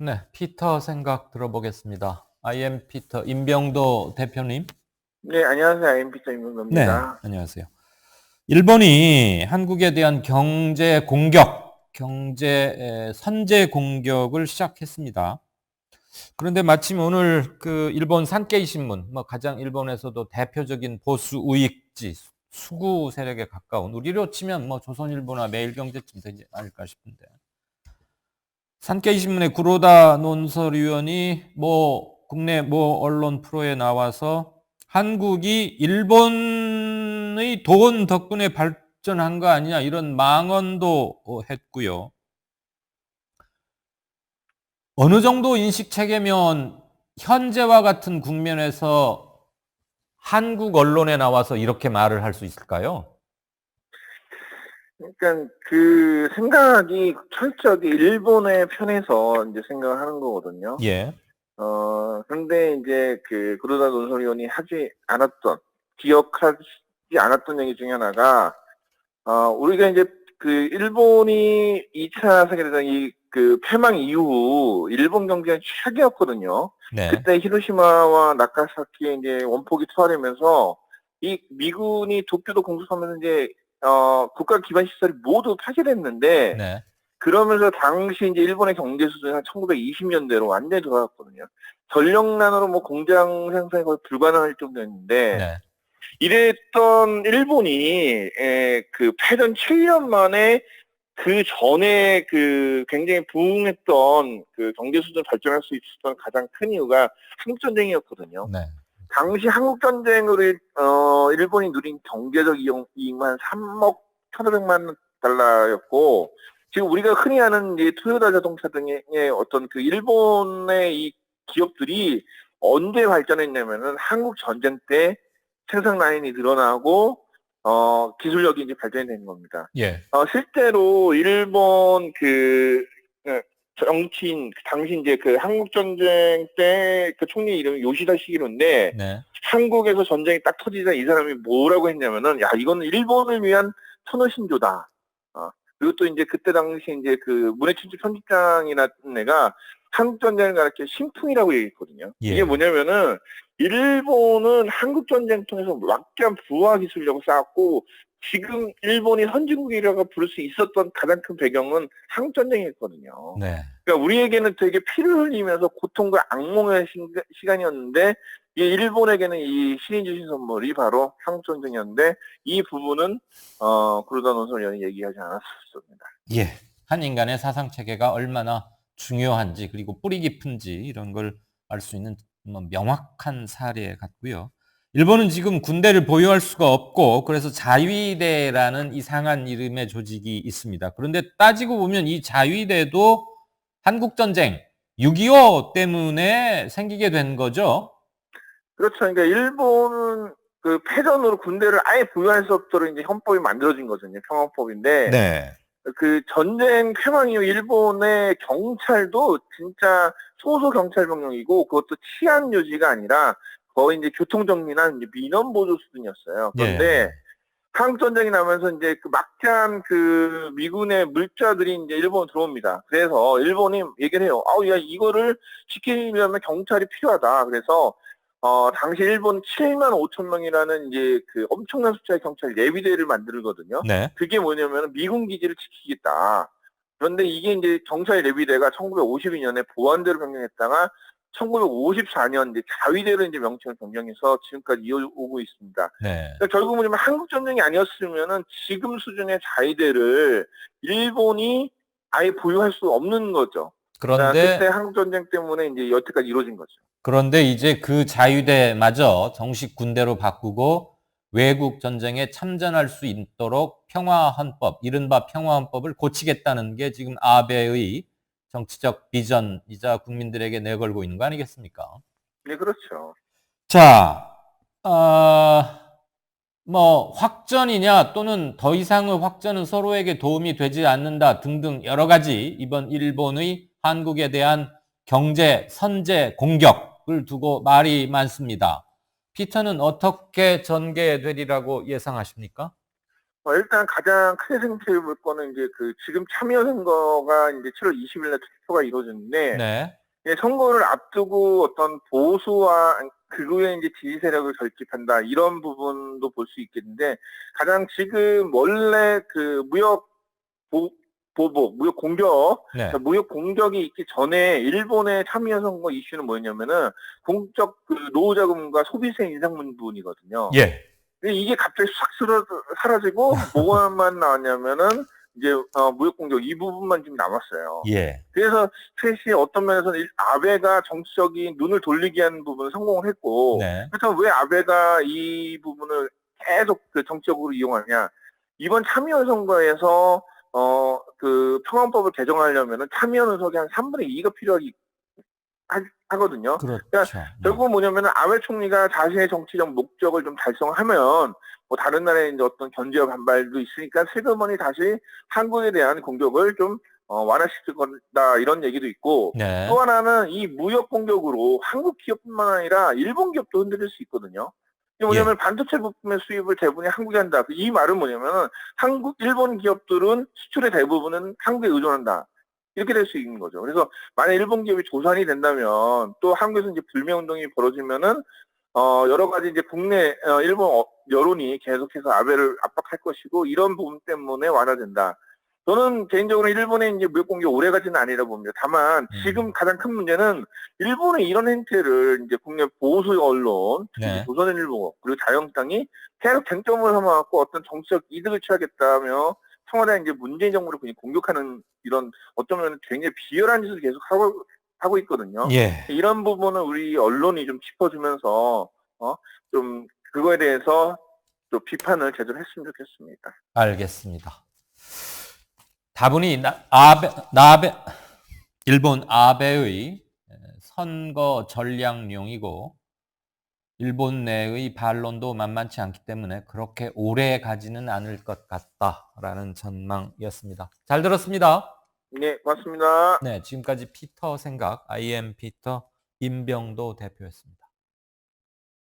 네, 피터 생각 들어보겠습니다. IM 피터 임병도 대표님. 네, 안녕하세요. IMP터 네, 임금입니다. 안녕하세요. 일본이 한국에 대한 경제 공격, 경제 에, 선제 공격을 시작했습니다. 그런데 마침 오늘 그 일본 산케이 신문, 뭐 가장 일본에서도 대표적인 보수 우익지 수구 세력에 가까운 우리로 치면 뭐 조선일보나 매일경제쯤 되지 않을까 싶은데 산케이 신문의 구로다 논설위원이 뭐 국내 뭐 언론 프로에 나와서 한국이 일본의 돈 덕분에 발전한 거 아니냐 이런 망언도 어, 했고요. 어느 정도 인식 체계면 현재와 같은 국면에서 한국 언론에 나와서 이렇게 말을 할 수 있을까요? 그러니까 그 생각이 철저하게 일본의 편에서 이제 생각을 하는 거거든요. 예. 어, 그런데 이제 그 구로다 논설위원이 하지 않았던, 기억하지 않았던 얘기 중에 하나가, 어, 우리가 이제 그 일본이 2차 세계대전 이 그 패망 이후 일본 경제가 최악이었거든요. 네. 그때 히로시마와 나카사키에 이제 원폭이 투하되면서 이 미군이 도쿄도 공습하면서 이제 어 국가 기반 시설이 모두 파괴됐는데 네. 그러면서 당시 이제 일본의 경제 수준이 한 1920년대로 완전히 돌아갔거든요. 전력난으로 뭐 공장 생산이 거의 불가능할 정도였는데 네. 이랬던 일본이 에, 그 패전 7년 만에 그 전에 그 굉장히 부흥했던 그 경제 수준 발전할 수 있었던 가장 큰 이유가 한국 전쟁이었거든요. 네. 당시 한국 전쟁으로 일- 어, 일본이 누린 경제적 이용, 이익만 3억 1,500만 달러였고 지금 우리가 흔히 아는 이제 토요타 자동차 등의 어떤 그 일본의 이 기업들이 언제 발전했냐면은 한국 전쟁 때 생산 라인이 늘어나고 어 기술력이 이제 발전이 된 겁니다. 예. 어 실제로 일본 그 어, 정치인 당시 이제 그 한국 전쟁 때 그 총리 이름이 요시다 시기로인데 네. 한국에서 전쟁이 딱 터지자 이 사람이 뭐라고 했냐면은 야 이거는 일본을 위한 천호신조다. 어, 그리고 또 이제 그때 당시 이제 그 문해춘추 편집장이나 애가 한국 전쟁을 가르쳐 신풍이라고 얘기했거든요. 예. 이게 뭐냐면은 일본은 한국 전쟁 통해서 막대한 부하 기술력을 쌓았고 지금 일본이 선진국이라고 부를 수 있었던 가장 큰 배경은 한국 전쟁이었거든요. 네. 그러니까 우리에게는 되게 피를 흘리면서 고통과 악몽의 시, 간이었는데이 일본에게는 이 신이 주신 선물이 바로 한국 전쟁이었는데 이 부분은 어 구르다 논설위원이 얘기하지 않았습니다. 예. 한 인간의 사상 체계가 얼마나 중요한지 그리고 뿌리 깊은지 이런 걸 알 수 있는 뭐 명확한 사례 같고요. 일본은 지금 군대를 보유할 수가 없고 그래서 자위대라는 이상한 이름의 조직이 있습니다. 그런데 따지고 보면 이 자위대도 한국 전쟁 6.25 때문에 생기게 된 거죠. 그렇죠. 그러니까 일본은 그 패전으로 군대를 아예 보유할 수 없도록 이제 헌법이 만들어진 거거든요. 평화법인데 네. 그 전쟁 쾌망 이후 일본의 경찰도 진짜 소수 경찰 병력이고 그것도 치안 유지가 아니라 거의 이제 교통 정리나 이제 민원 보조 수준이었어요. 그런데 예. 한국 전쟁이 나면서 이제 그 막대한 그 미군의 물자들이 이제 일본 들어옵니다. 그래서 일본이 얘기를 해요. 아우 야 이거를 지키려면 경찰이 필요하다. 그래서 어 당시 일본 7만 5천 명이라는 이제 그 엄청난 숫자의 경찰 예비대를 만들거든요. 네. 그게 뭐냐면 미군 기지를 지키겠다. 그런데 이게 이제 경찰 예비대가 1952년에 보안대로 변경했다가 1954년 이제 자위대로 이제 명칭을 변경해서 지금까지 이어오고 있습니다. 네. 그러니까 결국 뭐냐면 한국 전쟁이 아니었으면은 지금 수준의 자위대를 일본이 아예 보유할 수 없는 거죠. 그러니까 그런데 그때 한국 전쟁 때문에 이제 여태까지 이루어진 거죠. 그런데 이제 그 자유대마저 정식 군대로 바꾸고 외국 전쟁에 참전할 수 있도록 평화헌법, 이른바 평화헌법을 고치겠다는 게 지금 아베의 정치적 비전이자 국민들에게 내걸고 있는 거 아니겠습니까? 네, 그렇죠. 자, 어, 뭐 확전이냐 또는 더 이상의 확전은 서로에게 도움이 되지 않는다 등등 여러 가지 이번 일본의 한국에 대한 경제 선제 공격을 두고 말이 많습니다. 피터는 어떻게 전개되리라고 예상하십니까? 어, 일단 가장 크게 생각해 볼 거는 이제 그 지금 참여 선거가 이제 7월 20일 날 투표가 이루어졌는데 네. 예, 선거를 앞두고 어떤 보수와 극우의 이제 지지 세력을 결집한다 이런 부분도 볼 수 있겠는데 가장 지금 원래 그 무역 보, 보복, 무역 공격, 네. 그러니까 무역 공격이 있기 전에 일본의 참여 선거 이슈는 뭐였냐면은 공적 그 노후 자금과 소비세 인상 부분이거든요. 예. 근데 이게 갑자기 싹 쓰러, 사라지고 뭐가만 나왔냐면은 이제 어, 무역 공격 이 부분만 지금 남았어요. 예. 그래서 셋이 어떤 면에서는 일- 아베가 정치적인 눈을 돌리게 하는 부분을 성공을 했고 네. 그래서 왜 아베가 이 부분을 계속 그 정치적으로 이용하냐 이번 참여 선거에서 어 그 평화법을 개정하려면은 참여 의석이 한 3분의 2가 필요하기 하, 거든요 그렇죠. 결국은 뭐냐면은 아베 총리가 자신의 정치적 목적을 좀 달성하면 뭐 다른 나라의 이제 어떤 견제와 반발도 있으니까 슬그머니 다시 한국에 대한 공격을 좀 어, 완화시킬 거다 이런 얘기도 있고 네. 또 하나는 이 무역 공격으로 한국 기업뿐만 아니라 일본 기업도 흔들릴 수 있거든요. 이게 뭐냐면 예. 반도체 부품의 수입을 대부분이 한국에 한다. 이 말은 뭐냐면은 한국, 일본 기업들은 수출의 대부분은 한국에 의존한다. 이렇게 될 수 있는 거죠. 그래서 만약 일본 기업이 조산이 된다면 또 한국에서 이제 불매 운동이 벌어지면은 어 여러 가지 이제 국내 어, 일본 어, 여론이 계속해서 아베를 압박할 것이고 이런 부분 때문에 완화된다. 저는 개인적으로 일본의 이제 무역 공격 오래 가지는 아니라 봅니다. 다만 음. 지금 가장 큰 문제는 일본의 이런 행태를 이제 국내 보수 언론, 네. 조선일보 그리고 자유한국당이 계속 쟁점을 삼아갖고 어떤 정치적 이득을 취하겠다며 청와대 이제 문재인 정부를 그냥 공격하는 이런 어쩌면 굉장히 비열한 짓을 계속 하고 하고 있거든요. 예. 이런 부분은 우리 언론이 좀 짚어주면서 어 좀 그거에 대해서 좀 비판을 제대로 했으면 좋겠습니다. 알겠습니다. 다분히 나, 아베, 나베, 일본 아베의 선거 전략용이고, 일본 내의 반론도 만만치 않기 때문에 그렇게 오래 가지는 않을 것 같다라는 전망이었습니다. 잘 들었습니다. 네, 고맙습니다. 네, 지금까지 피터 생각, IM 피터 임병도 대표였습니다.